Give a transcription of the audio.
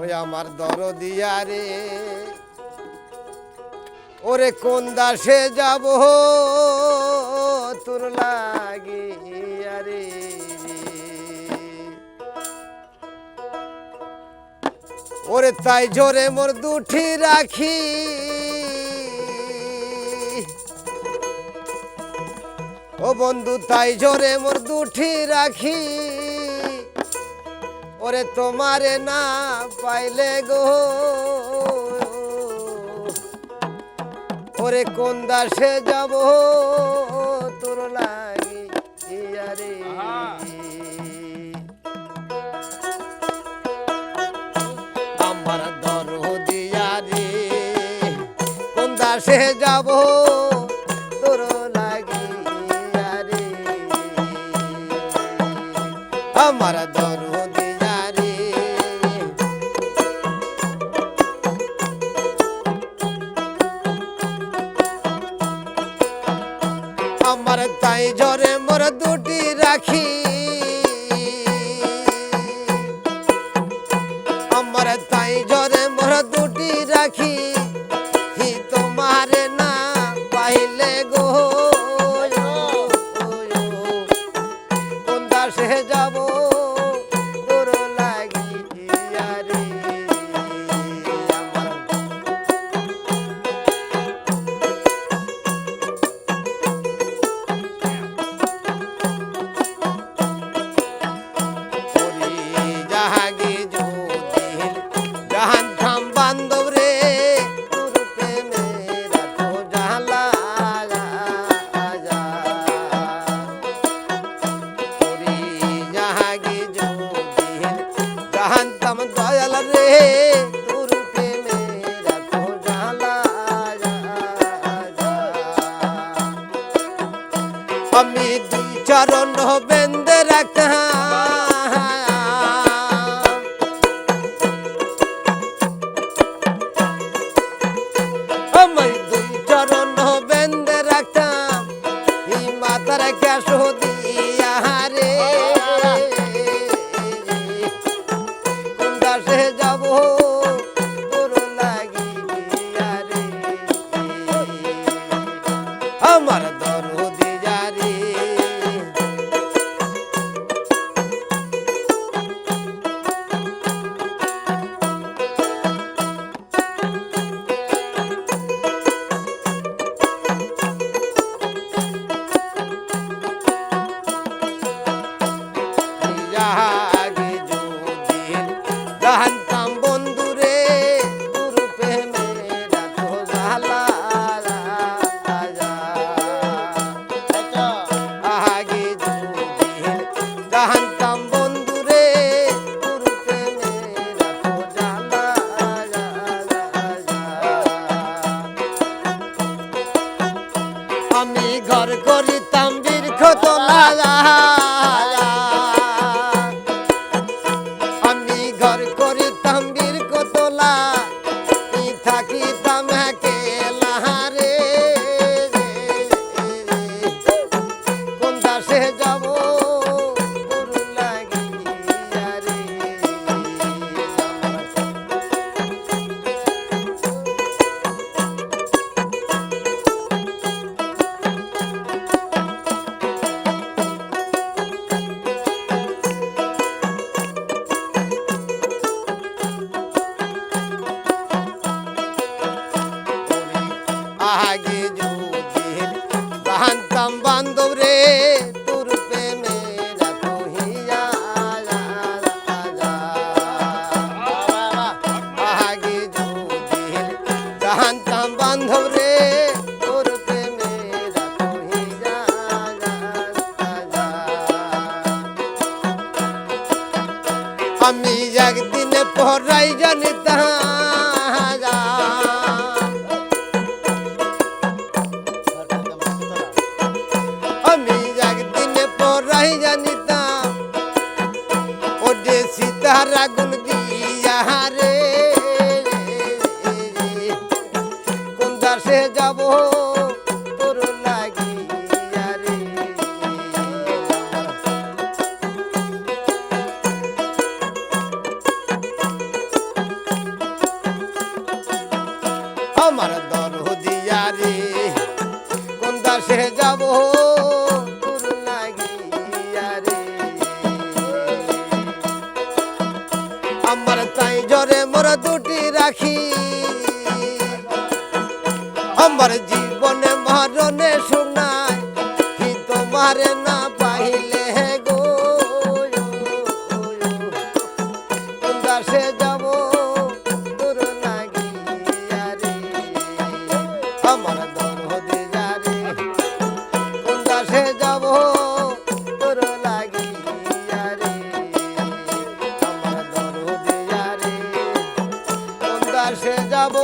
ওই আমার দরদিয়া রে ওরে কোন দাসে যাব তোর লাগিয়া ওরে তাই জোরে মোর দুঠি রাখি। ও বন্ধু, তাই জোরে মোর দুঠি রাখি। ওরে তোমারে না পাইলে গো। ওরে কোন দাসে যাব তোর লাগি দাসে যাব, তোর লাগি ইয়ারে আমার দরদিয়া রে আমার তাই জরে মোর দুটি রাখি। আমার তাই জরে মোর দুটি রাখি। তোমার না পাইলে গো। চরণ বেন্দে রাখা আমি তোরাই জানি আমি একদিনে পরাই জানিতাম ওডে সীতারা গুণ দিয়া রে কোন দাসে যাব? দুটি রাখি। আমার জীবনে মরণে শোনায় দাসে যাব।